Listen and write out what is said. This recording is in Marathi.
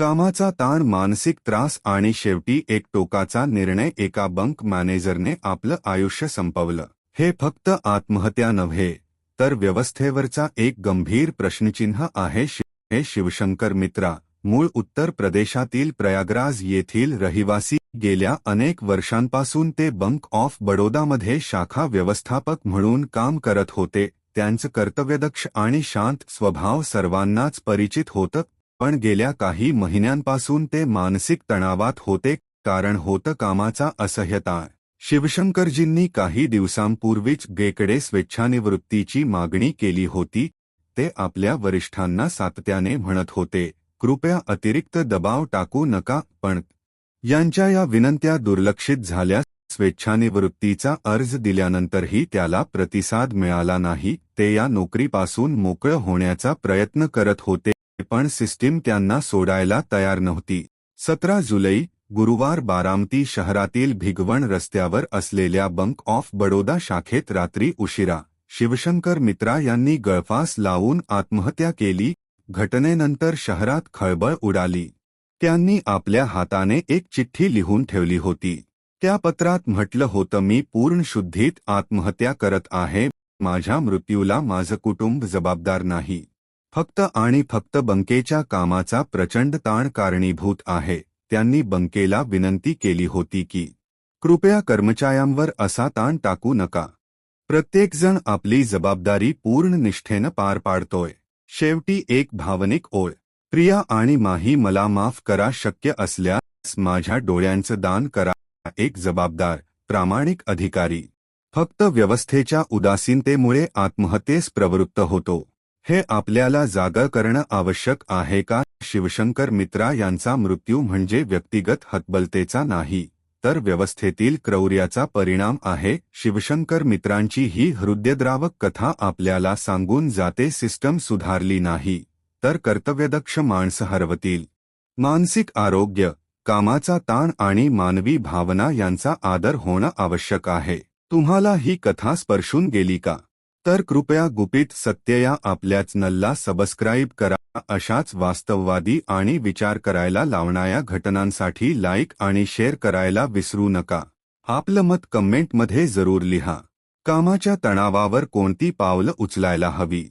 कामाचा ताण मानसिक त्रास आणि शेवटी एक टोकाचा निर्णय एका बंक मॅनेजरने आपलं आयुष्य संपवलं. हे फक्त आत्महत्या नव्हे तर व्यवस्थेवरचा एक गंभीर प्रश्नचिन्ह आहे हे शिवशंकर मित्रा मूळ उत्तर प्रदेशातील प्रयागराज येथील रहिवासी. गेल्या अनेक वर्षांपासून ते बंक ऑफ बडोदामध्ये शाखा व्यवस्थापक म्हणून काम करत होते. त्यांचं कर्तव्यदक्ष आणि शांत स्वभाव सर्वांनाच परिचित होतं. पण गेल्या काही महिन्यांपासून ते मानसिक तणावात होते कारण होतं कामाचा असह्यता. शिवशंकरजींनी काही दिवसांपूर्वीच गेकडे स्वेच्छानिवृत्तीची मागणी केली होती ते आपल्या वरिष्ठांना सातत्याने म्हणत होते कृपया अतिरिक्त दबाव टाकू नका पण यांच्या या विनंत्या दुर्लक्षित झाल्या स्वेच्छानिवृत्तीचा अर्ज दिल्यानंतरही त्याला प्रतिसाद मिळाला नाही ते या नोकरीपासून मोकळं होण्याचा प्रयत्न करत होते. पण सिस्टीम त्यांना सोडायला तयार नव्हती. सतरा जुलै गुरुवार बारामती शहरातील भिगवण रस्त्यावर असलेल्या बंक ऑफ बडोदा शाखेत रात्री उशिरा शिवशंकर मित्रा यांनी गळफास लावून आत्महत्या केली घटनेनंतर शहरात खळबळ उडाली. त्यांनी आपल्या हाताने एक चिठ्ठी लिहून ठेवली होती. त्या पत्रात म्हटलं होतं मी पूर्ण शुद्धीत आत्महत्या करत आहे माझ्या मृत्यूला माझं कुटुंब जबाबदार नाही. फक्त आणि फक्त बंकेच्या कामाचा प्रचंड ताण कारणीभूत आहे त्यांनी बंकेला विनंती केली होती की कृपया कर्मचाऱ्यांवर असा ताण टाकू नका. प्रत्येकजण आपली जबाबदारी पूर्ण निष्ठेनं पार पाडतोय. शेवटी एक भावनिक ओळ. प्रिया आणि माही मला माफ करा शक्य असल्यास माझ्या डोळ्यांचं दान करा. एक जबाबदार प्रामाणिक अधिकारी. फक्त व्यवस्थेच्या उदासीनतेमुळे आत्महत्येस प्रवृत्त होतो. हे आपल्याला जागा करणं आवश्यक आहे का? शिवशंकर मित्रा यांचा मृत्यू म्हणजे व्यक्तिगत हतबलतेचा नाही तर व्यवस्थेतील क्रौर्याचा परिणाम आहे. शिवशंकर मित्रांची ही हृदयद्रावक कथा आपल्याला सांगून जाते सिस्टम सुधारली नाही तर कर्तव्यदक्ष माणसं हरवतील. मानसिक आरोग्य कामाचा ताण आणि मानवी भावना यांचा आदर होणं आवश्यक आहे. तुम्हाला ही कथा स्पर्शून गेली का? तर कृपया गुपित सत्य या आपल्या चॅनलला सबस्क्राईब करा अशाच वास्तववादी आणि विचार करायला लावणाऱ्या घटनांसाठी लाईक आणि शेअर करायला विसरू नका. आपलं मत कमेंटमध्ये जरूर लिहा. कामाच्या तणावावर कोणती पावलं उचलायला हवी?